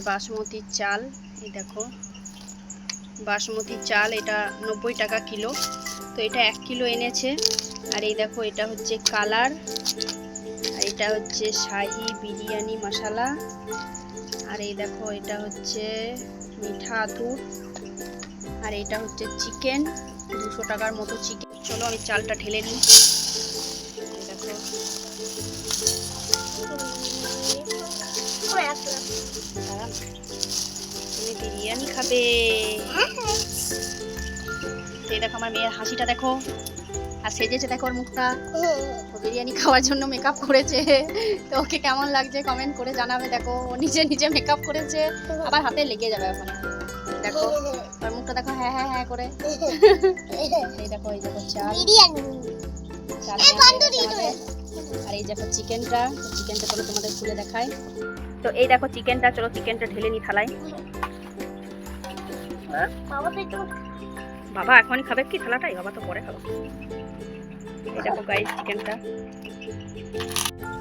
বাসমতি চাল, এই দেখো। বাসমতি চাল, এটা নব্বই টাকা কিলো। তো এটা এক কিলো এনেছে। আর এই দেখো, এটা হচ্ছে কালার। আর এটা হচ্ছে শাহি বিরিয়ানি মশালা। আর এই দেখো, এটা হচ্ছে মিঠা আতুর। আর এটা হচ্ছে চিকেন, দুশো টাকার মতো চিকেন। চলো আমি চালটা ঢেলে নিই। দেখো। তুমি বিরিয়ানি খাবে। এই দেখো আমার মেয়ের হাসিটা দেখো। আর সেজেছে দেখো ওর মুখটা। ও বিরিয়ানি খাওয়ার জন্য মেকআপ করেছে। তো ওকে কেমন লাগছে কমেন্ট করে জানাবে। দেখো ও নিজে নিজে মেকআপ করেছে। আবার হাতে লেগে যাবে এখন দেখো ওর মুখটা দেখো হ্যাঁ হ্যাঁ হ্যাঁ করে। এই দেখো এই দেখো চাল। আর এই দেখো চিকেনটা চিকেনটা চলো তোমাদের খুলে দেখাই। তো এই দেখো চিকেনটা চলো চিকেনটা ঢেলে নি থালায়। বাবা এখনই খাবে কি থালাটাই? বাবা তো পরে খাব। এই দেখো গাইস চিকেনটা।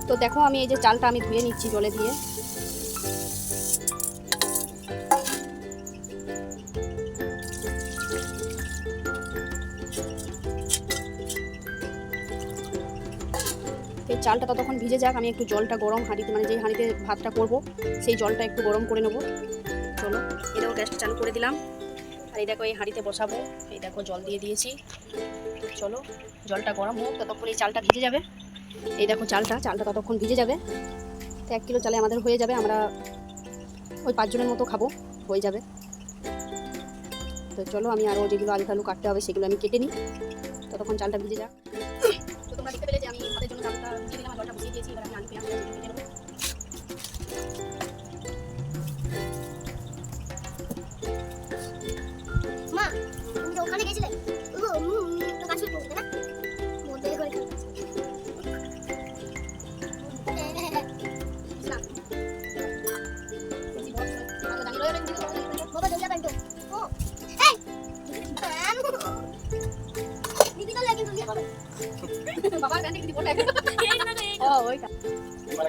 তো দেখো আমি এই যে চালটা আমি ধুয়ে নিচ্ছি জলে দিয়ে। চালটা ততক্ষণ ভিজে যাক, আমি একটু জলটা গরম হাঁড়িতে মানে যেই হাঁড়িতে ভাতটা করব, সেই জলটা একটু গরম করে নেব। চলো এটাও গ্যাসটা চালু করে দিলাম। আর এই দেখো এই হাঁড়িতে বসাবো, এই দেখো জল দিয়ে দিয়েছি। চলো, জলটা গরম হোক, ততক্ষণ এই চালটা ভিজে যাবে। এই দেখো চালটা চালটা ততক্ষণ ভিজে যাবে। তো এক কিলো চালে আমাদের হয়ে যাবে, আমরা ওই পাঁচজনের মতো খাব, হয়ে যাবে। তো চলো, আমি আরও যেগুলো আলু টালু কাটতে হবে, সেগুলো আমি কেটে নিই। ততক্ষণ চালটা ভিজে যাক। তো তোমরা দেখতে পেলে যে আমি আর জলটা বসিয়ে দিয়েছি এবার আমি আলু পেঁয়াজ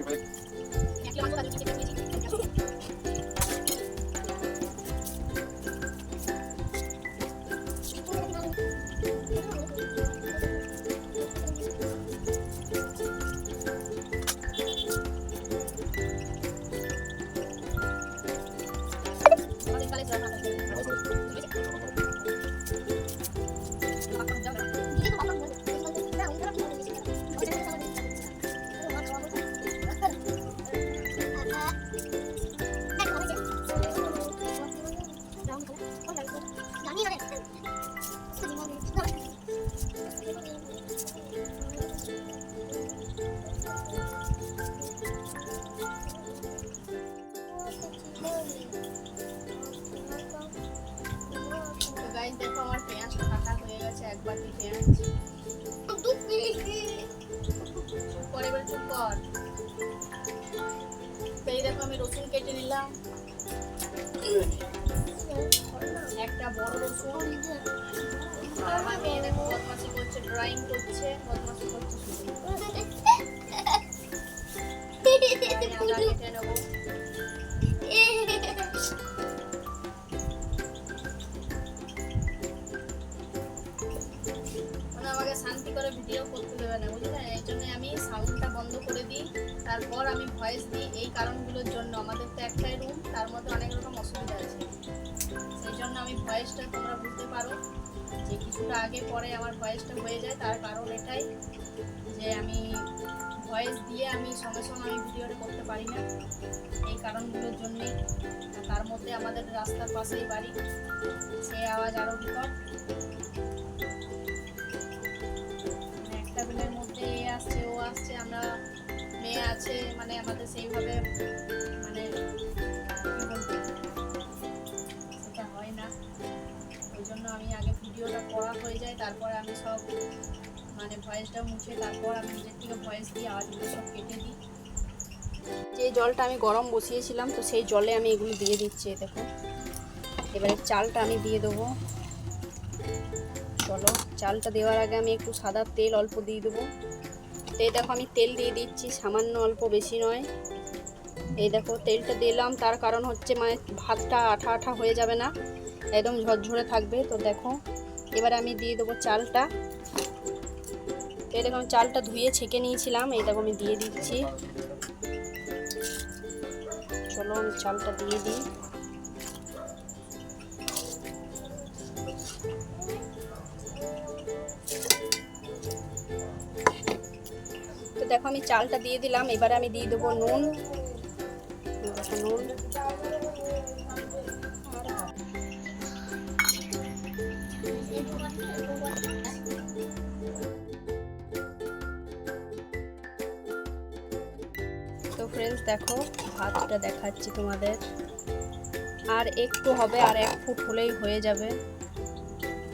এক তারপর আমি ভয়েস দিই, এই কারণগুলোর জন্য। আমাদের তো একটাই রুম তার মধ্যে অনেক রকম অসুবিধা আছে। সেই জন্য আমি ভয়েসটা তোমরা বুঝতে পারো যে কিছুটা আগে পরে আমার ভয়েসটা হয়ে যায়। তার কারণ এটাই যে আমি ভয়েস দিয়ে আমি সঙ্গে সঙ্গে আমি ভিডিওটা করতে পারি না। এই কারণগুলোর জন্যেই। তার মধ্যে আমাদের রাস্তার পাশেই বাড়ি। সেই আওয়াজ আরও বিকট। আছে মানে আমাদের সেইভাবে মানে সেটা হয় না। ওই জন্য আমি আগে ভিডিওটা করা হয়ে যায়, তারপরে আমি সব মানে ভয়েসটা মুছে, তারপর আমি নিজের থেকে ভয়েস দিয়ে আওয়াজগুলো সব কেটে দিই। যে জলটা আমি গরম বসিয়েছিলাম, তো সেই জলে আমি এগুলো দিয়ে দিচ্ছি দেখো এবারে চালটা আমি দিয়ে দেবো। চলো, চালটা দেওয়ার আগে আমি একটু সাদা তেল অল্প দিয়ে দেবো। তো এই দেখো আমি তেল দিয়ে দিচ্ছি, সামান্য অল্প বেশি নয়। এই দেখো তেলটা দিলাম, তার কারণ হচ্ছে মানে ভাতটা আঠা আঠা হয়ে যাবে না, একদম ঝরঝরে থাকবে। তো দেখো, এবারে আমি দিয়ে দেবো চালটা। এই দেখো আমি চালটা ধুয়ে ছেঁকে নিয়েছিলাম, এই দেখো আমি দিয়ে দিচ্ছি। চলো আমি চালটা দিয়ে দিই। চালটা দিয়ে দিলাম। এবারে আমি দিয়ে দেবো নুন। নুন তো ফ্রেন্ডস দেখো, ভাতটা দেখাচ্ছি তোমাদের। আর একটু হবে, আর এক ফুট হলেই হয়ে যাবে।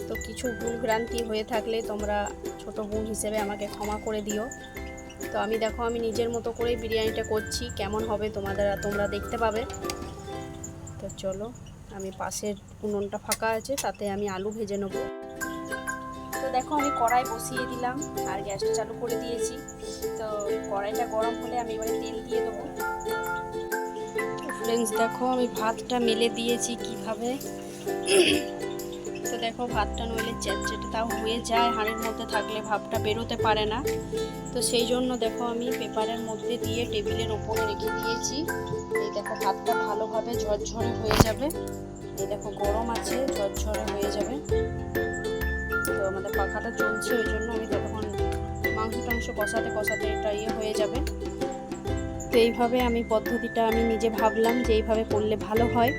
তো কিছু ভুল ভ্রান্তি হয়ে থাকলে তোমরা ছোট বোন হিসেবে আমাকে ক্ষমা করে দিও। তো আমি দেখো, আমি নিজের মতো করেই বিরিয়ানিটা করছি। কেমন হবে তোমাদের, তোমরা দেখতে পাবে। তো চলো, আমি পাশের উনুনটা ফাঁকা আছে, তাতে আমি আলু ভেজে নেব। তো দেখো, আমি কড়াই বসিয়ে দিলাম, আর গ্যাসটা চালু করে দিয়েছি। তো কড়াইটা গরম হলে আমি এবারে তেল দিয়ে দেবো। ফ্রেন্ডস দেখো, আমি ভাতটা মেলে দিয়েছি কীভাবে। দেখো, ভাতটা নইলে চ্যাটচেটে তাও হয়ে যায়, হাঁড়ির মধ্যে থাকলে ভাবটা বেরোতে পারে না। তো সেই জন্য দেখো, আমি পেপারের মধ্যে দিয়ে টেবিলের ওপরে রেখে দিয়েছি। এই দেখো, ভাতটা ভালোভাবে ঝরঝরে হয়ে যাবে। এই দেখো, গরম আছে, ঝরঝরে হয়ে যাবে। তো আমাদের পাখাটা চলছে, ওই জন্য আমি ততক্ষণ মাংস টাংস কষাতে কষাতে এটা ইয়ে হয়ে যাবে। তো এইভাবে আমি পদ্ধতিটা আমি নিজে ভাবলাম যে এইভাবে করলে ভালো হয়।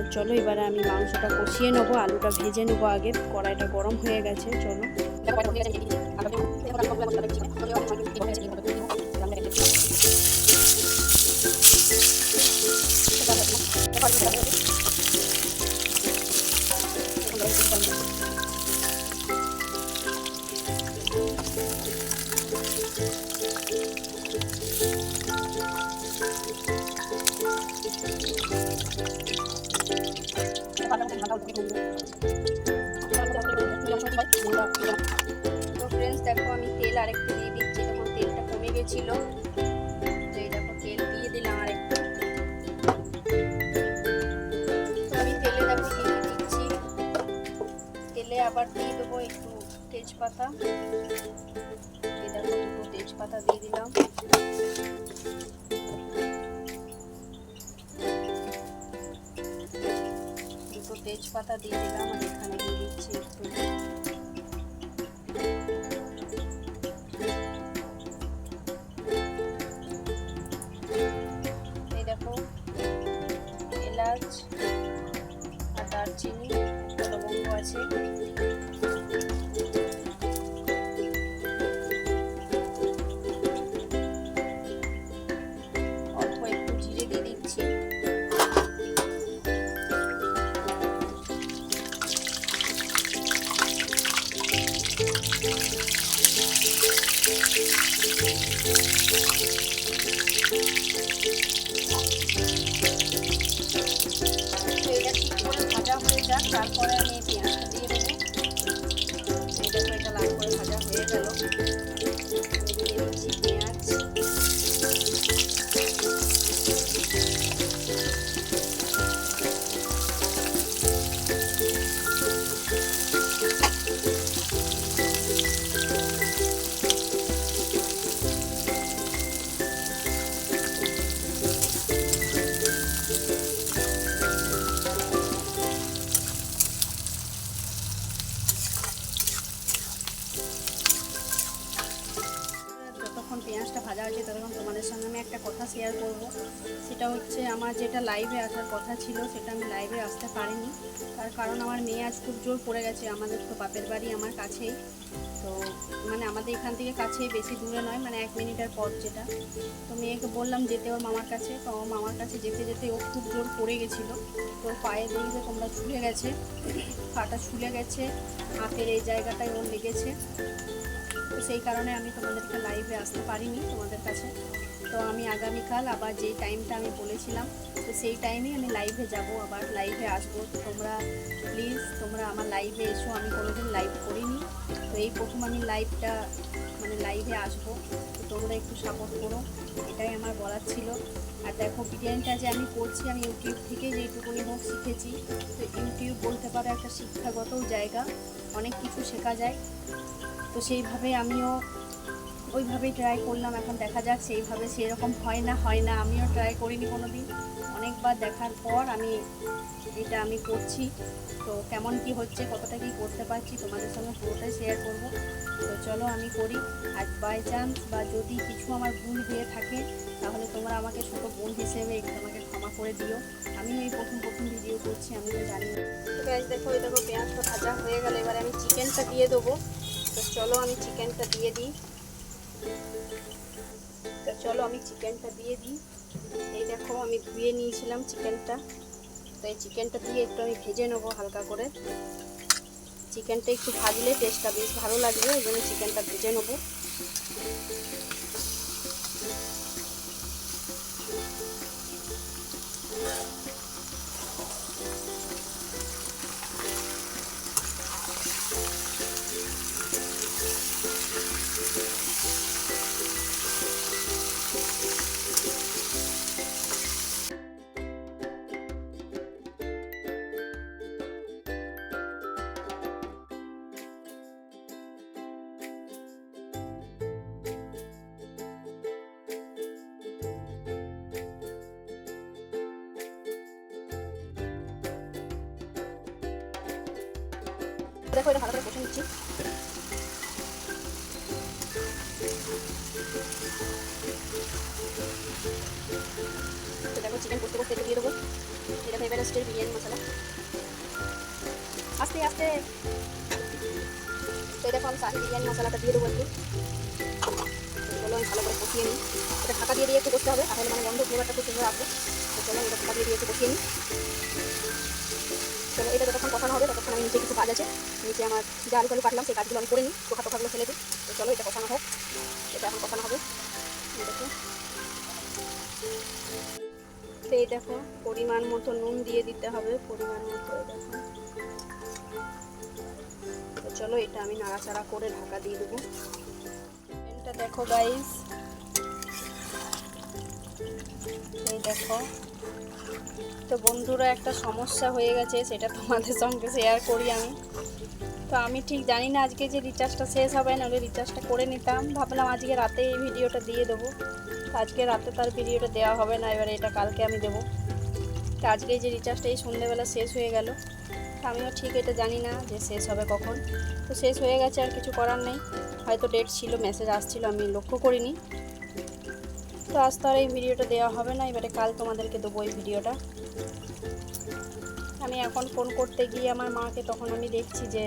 তো চলো, এবারে আমি মাংসটা কষিয়ে নেব, আলুটা ভেজে নেব আগে, কড়াইটা গরম হয়ে গেছে, চলো। তো ফ্রেন্ডস দেখো, আমি তেল আরেকটু দিয়ে দিচ্ছি। তখন তেলটা কমে গেছিল। তো এই দেখো, তেল দিয়ে দিলাম আরেকটু। আমি তেলে দেখো কি দিচ্ছি। তেলে আবার দিয়ে দেবো একটু তেজপাতা। এই দেখো দুটো তেজপাতা দিয়ে দিলাম। তেজপাতা দিয়ে দিলাম, আর এখানে দিয়ে দিচ্ছি একটু। এই দেখো, এলাচ আর দারচিনি, লবঙ্গ আছে। যেটা লাইভে আসার কথা ছিল, সেটা আমি লাইভে আসতে পারিনি। তার কারণ আমার মেয়ে আজ খুব জোর পড়ে গেছে, আমাদের তো বাপের বাড়ি আমার কাছেই। তো মানে আমাদের এখান থেকে কাছেই, বেশি দূরে নয় মানে এক মিনিটের পথ যেটা। তো মেয়েকে বললাম যেতে ওর মামার কাছে, তো আমার মামার কাছে যেতে যেতে ও খুব জোর পড়ে গেছিল। তোর পায়ে দেখবে তোমরা ছুলে গেছে, পাটা ছুলে গেছে, হাতের এই জায়গাটায় ওর লেগেছে। তো সেই কারণে আমি তোমাদেরকে লাইভে আসতে পারিনি তোমাদের কাছে। তো আমি আগামীকাল আবার যেই টাইমটা আমি বলেছিলাম, তো সেই টাইমেই আমি লাইভে যাব, আবার লাইভে আসব। তোমরা প্লিজ তোমরা আমার লাইভে এসো। আমি কোনোদিন লাইভ করিনি। তো এই প্রথম আমি লাইভটা মানে লাইভে আসব। তো তোমরা একটু সাপোর্ট করো। এটাই আমার বলার ছিল। আর দেখো, বিরিয়ানিটা যে আমি করছি, আমি ইউটিউব থেকে যেটুকুনি হোক শিখেছি। তো ইউটিউব বলতে পারো একটা শিক্ষাগত জায়গা। অনেক কিছু শেখা যায়। তো সেইভাবে আমিও ওইভাবেই ট্রাই করলাম, এখন দেখা যাক সেইভাবে সেরকম হয় না হয় না। আমিও ট্রাই করিনি কোনো দিন অনেকবার দেখার পর আমি এটা আমি করছি। তো কেমন কি হচ্ছে, কতটা কি করতে পারছি তোমাদের সঙ্গে পুরোটাই শেয়ার করব। তো চলো আমি করি। আর বাই চান্স বা যদি কিছু আমার ভুল হয়ে থাকে, তাহলে তোমরা আমাকে ছোটো বোন হিসেবে একটু আমাকে ক্ষমা করে দিও। আমি এই প্রথম প্রথম ভিডিও করছি আমি তো জানি না। দেখো, এই দেখো, পেঁয়াজটা ভাজা হয়ে গেলে। এবারে আমি চিকেনটা দিয়ে দেবো। তো চলো আমি চিকেনটা দিয়ে দিই। তো চলো আমি চিকেনটা দিয়ে দিই। এই দেখো, আমি ধুয়ে নিয়েছিলাম চিকেনটা। তো এই চিকেনটা দিয়ে একটু আমি ভেজে নেব হালকা করে। চিকেনটা একটু ভাজলে টেস্টটা বেশ ভালো লাগবে ওই জন্য চিকেনটা ভেজে নেব। দেখো, এটা ভালো করে কষে নিচ্ছি। দেখো চিকেন করতে করতে এটা দিয়ে দেবো। এটা এভারেস্টের বিরিয়ানি মশলা। আস্তে আস্তে। তো দেখো, আমি শাহি বিরিয়ানি মশলাটা দিয়ে দেবো একটু চলো, আমি ভালো করে কষিয়ে নিই। এটা ঢাকা দিয়ে দিয়ে একটু করতে হবে, তাহলে মানে গন্ধ ফ্লেভারটা খুব সুন্দর আসবে। তো চলো এটা ঢাকা দিয়ে দিয়ে একটু কষিয়ে নিই। চলো, এটা যতক্ষণ কষানো হবে, ততক্ষণ আমি নিচে কিছু কাজ আছে। নিচে আমার যে আলু টালু কাটলাম, সেই কাজগুলো আমি করে নিই পোকা টোকাগুলো ফেলে দিই। তো চলো, এটা কষানো হোক। এটা এখন কষানো হবে। দেখো। এই দেখো, পরিমাণ মতো নুন দিয়ে দিতে হবে, পরিমাণ মতো তো চলো, এটা আমি নাড়াচাড়া করে ঢাকা দিয়ে দেবো। এটা দেখো গাইস এই দেখো। তো বন্ধুরা, একটা সমস্যা হয়ে গেছে, সেটা তোমাদের সঙ্গে শেয়ার করি আমি। তো আমি ঠিক জানি না আজকে যে রিচার্জটা শেষ হবে, নাহলে রিচার্জটা করে নিতাম। ভাবলাম আজকে রাতে এই ভিডিওটা দিয়ে দেবো। আজকে রাতে তার ভিডিওটা দেওয়া হবে না, এবারে এটা কালকে আমি দেবো। তো আজকে যে রিচার্জটা এই সন্ধ্যেবেলা শেষ হয়ে গেল। আমিও ঠিক এটা জানি না যে শেষ হবে কখন। তো শেষ হয়ে গেছে, আর কিছু করার নেই। হয়তো ডেট ছিল মেসেজ আসছিল, আমি লক্ষ্য করিনি। তো আজ তো আর এই ভিডিওটা দেওয়া হবে না, এবারে কাল তোমাদেরকে দেবো এই ভিডিওটা। আমি এখন ফোন করতে গিয়ে আমার মাকে তখন আমি দেখছি যে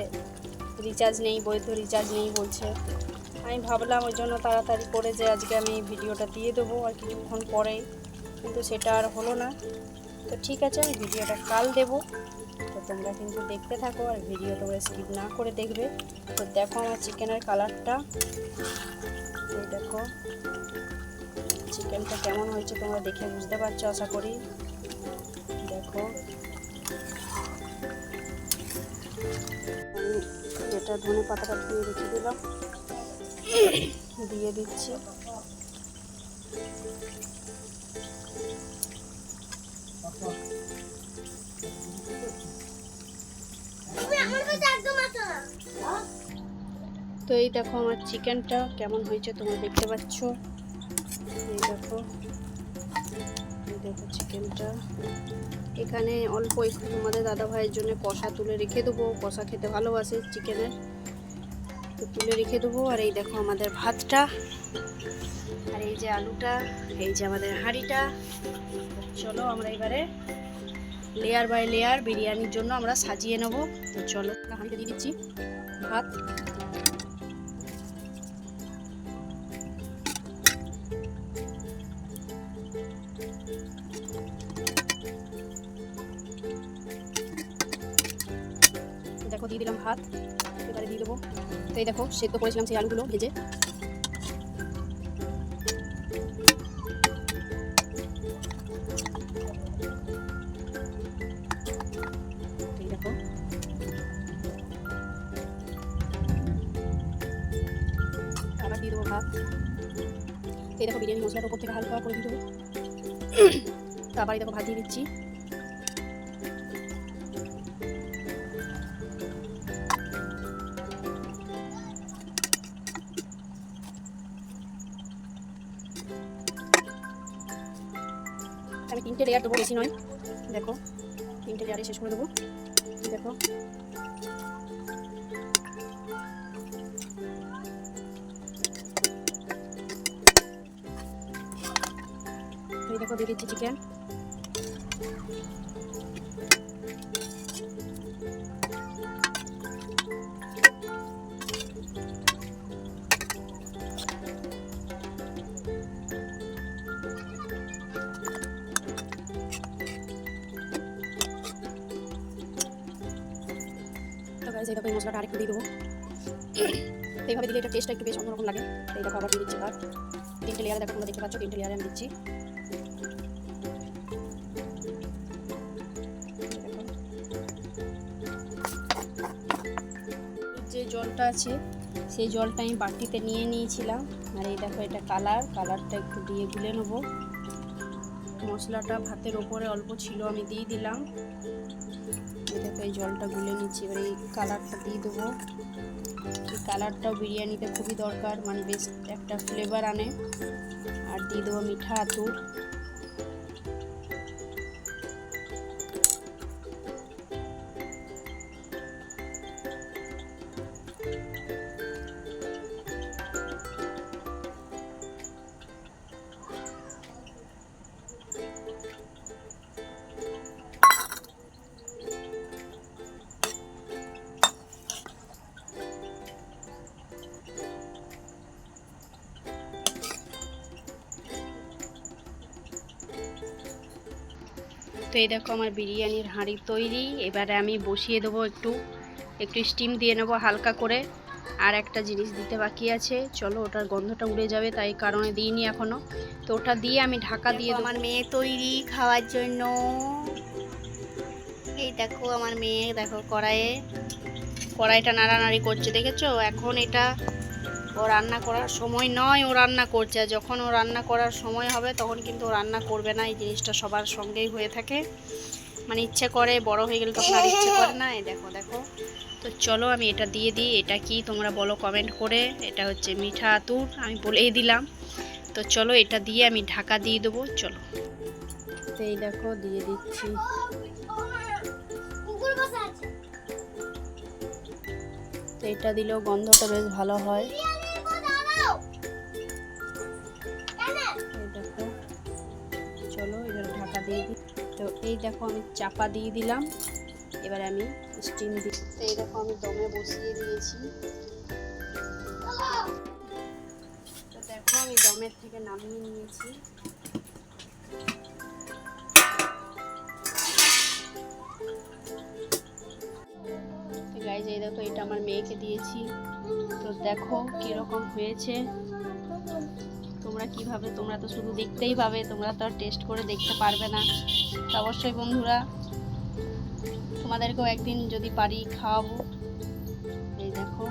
রিচার্জ নেই, বৈধ রিচার্জ নেই বলছে। আমি ভাবলাম ওই জন্য তাড়াতাড়ি করে যে আজকে আমি ভিডিওটা দিয়ে দেবো আর কিছুক্ষণ পরেই, কিন্তু সেটা আর হলো না। তো ঠিক আছে, আমি ভিডিওটা কাল দেবো। তো তোমরা কিন্তু দেখতে থাকো আর ভিডিও তোমরা স্কিপ না করে দেখবে। তো দেখো আমার চিকেনের কালারটা এই দেখো। চিকেনটা কেমন হয়েছে তোমরা দেখে বুঝতে পারছ, আশা করি। দেখো। এটা ধনে পাতাটা ধুয়ে রেখে দিলাম। দিয়ে দিচ্ছি। তো এই দেখো আমার চিকেনটা কেমন হয়েছে তোমরা দেখতে পাচ্ছ। এই দেখো। দেখো চিকেনটা এখানে অল্প একটু তোমাদের দাদা ভাইয়ের জন্য কষা তুলে রেখে দেবো। কষা খেতে ভালোবাসে চিকেনের তো তুলে রেখে দেবো। আর এই দেখো আমাদের ভাতটা। আর এই যে আলুটা, এই যে আমাদের হাঁড়িটা। চলো আমরা এবারে লেয়ার বাই লেয়ার বিরিয়ানির জন্য আমরা সাজিয়ে নেব। তো চলো হাঁড়িতে দিয়ে দিচ্ছি। ভাত। ভাত, এবারে দিয়ে দেবো। তো এই দেখো, সেদ্ধ করেছিলাম সেই আলুগুলো ভেজে। আবার দিয়ে দেবো ভাত। এই দেখো, বিরিয়ানি মশলাটা উপর থেকে হালকা করে দিতে হবে তারপরে দেখো, ভাজিয়ে দিচ্ছি। লেয়ার দেবো বেশি নয়। দেখো তিনটে লেয়ারে শেষ করে দেবো। দেখো। দেখো, দিয়ে দিচ্ছি চিকেন এই দেখো এই মশলাটা আরেকটু দিয়ে দেবো। এইভাবে দিলে এটা টেস্টটা একটু বেশ অন্যরকম লাগে। এই দেখো আবার দিয়ে দিচ্ছি ভাত তিনটে লেয়ারে দেখো তোমরা দেখতে পাচ্ছ, তিনটে লেয়ারে আমি দিচ্ছি। যে জলটা আছে, সেই জলটা আমি বাটিতে নিয়ে নিয়েছিলাম। আর এই দেখো এটা কালার কালারটা একটু দিয়ে গুলে নেব। মশলাটা ভাতের ওপরে অল্প ছিল, আমি দিয়ে দিলাম। এই দেখো, এই জলটা গুলে নিচ্ছি। এবার এই কালারটা দিয়ে দেবো। এই কালারটাও বিরিয়ানিতে খুবই দরকার মানে বেশ একটা ফ্লেভার আনে। আর দিয়ে দেবো মিঠা আতুর। তো এই দেখো আমার বিরিয়ানির হাঁড়ি তৈরি। এবারে আমি বসিয়ে দেবো একটু। একটু স্টিম দিয়ে নেব হালকা করে। আর একটা জিনিস দিতে বাকি আছে। চলো ওটার গন্ধটা উড়ে যাবে তাই কারণে দিইনি এখনও তো ওটা দিয়ে আমি ঢাকা দিয়ে আমার মেয়ে তৈরি খাওয়ার জন্য। এই দেখো আমার মেয়ে দেখো কড়াইয়ে। কড়াইটা নাড়ানাড়ি করছে দেখেছ? এখন এটা ও রান্না করার সময় নয় ও রান্না করছে। যখন ও রান্না করার সময় হবে, তখন কিন্তু ও রান্না করবে না। এই জিনিসটা সবার সঙ্গেই হয়ে থাকে। মানে ইচ্ছে করে, বড় হয়ে গেলে তখন আর ইচ্ছে করে না। এই দেখো দেখো। তো চলো আমি এটা দিয়ে দিই। এটা কি তোমরা বলো কমেন্ট করে। এটা হচ্ছে মিঠা আতুর। আমি বলেই দিলাম। তো চলো এটা দিয়ে আমি ঢাকা দিয়ে দেবো। চলো। এই দেখো, দিয়ে দিচ্ছি। এটা দিলেও গন্ধটা বেশ ভালো হয়। দিয়ে দিই। তো এই দেখো আমি চাপা দিয়ে দিলাম। এবারে আমি স্টিম দিই। তো এই দেখো আমি দমে বসিয়ে দিয়েছি। তো দেখো আমি দমের থেকে নামিয়ে নিয়েছি। গাইজ এই দেখো, এটা আমার মেয়েকে দিয়েছি। তো দেখো কীরকম হয়েছে। তোমরা কীভাবে, তোমরা তো শুধু দেখতেই পাবে, তোমরা তো আর টেস্ট করে দেখতে পারবে না। তো অবশ্যই বন্ধুরা, তোমাদেরকেও একদিন যদি পারি খাওয়াবো। এই দেখো,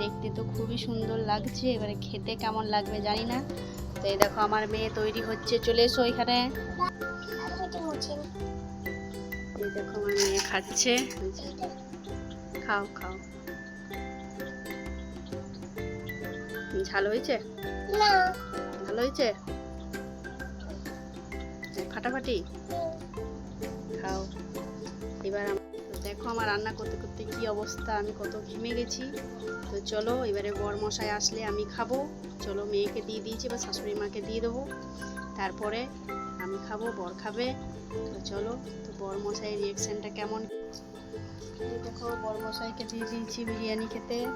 দেখতে তো খুবই সুন্দর লাগছে, এবারে খেতে কেমন লাগবে জানি না। তো এই দেখো, আমার মেয়ে তৈরি হচ্ছে, চলে এসো এখানে। এই দেখো, আমার মেয়ে খাচ্ছে। খাও খাও। ঝাল হয়েছে? না। ভালো হয়েছে? ফাটাফাটি? খাও। এবার দেখো আমার রান্না করতে করতে কি অবস্থা আমি কত ঘেমে গেছি। তো চলো এবারে বর মশাই আসলে আমি খাব। চলো মেয়েকে দিয়ে দিয়েছি বা শাশুড়ি মাকে দিয়ে দেবো। তারপরে আমি খাব বর খাবে। তো চলো তো বর মশাইয়ের রিয়েকশনটা কেমন? দেখো বর মশাইকে দিয়ে দিয়েছি বিরিয়ানি খেতে।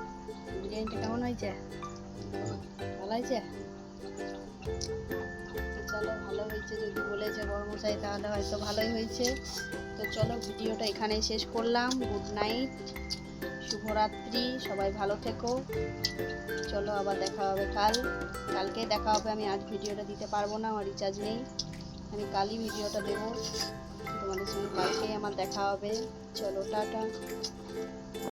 বিরিয়ানিটা কেমন হয়েছে? ভালো হয়েছে চলো, ভালো হয়েছে যদি বলেছে বড়মশাই, তাহলে হয়তো ভালোই হয়েছে। তো চলো, ভিডিওটা এখানেই শেষ করলাম। গুড নাইট শুভরাত্রি, সবাই ভালো থেকো। চলো, আবার দেখা হবে কাল। কালকে দেখা হবে, আমি আজ ভিডিওটা দিতে পারব না, আমার রিচার্জ নেই। আমি কালই ভিডিওটা দেবো। তোমাদের সঙ্গে কালকেই আমার দেখা হবে। চলো, টাটা।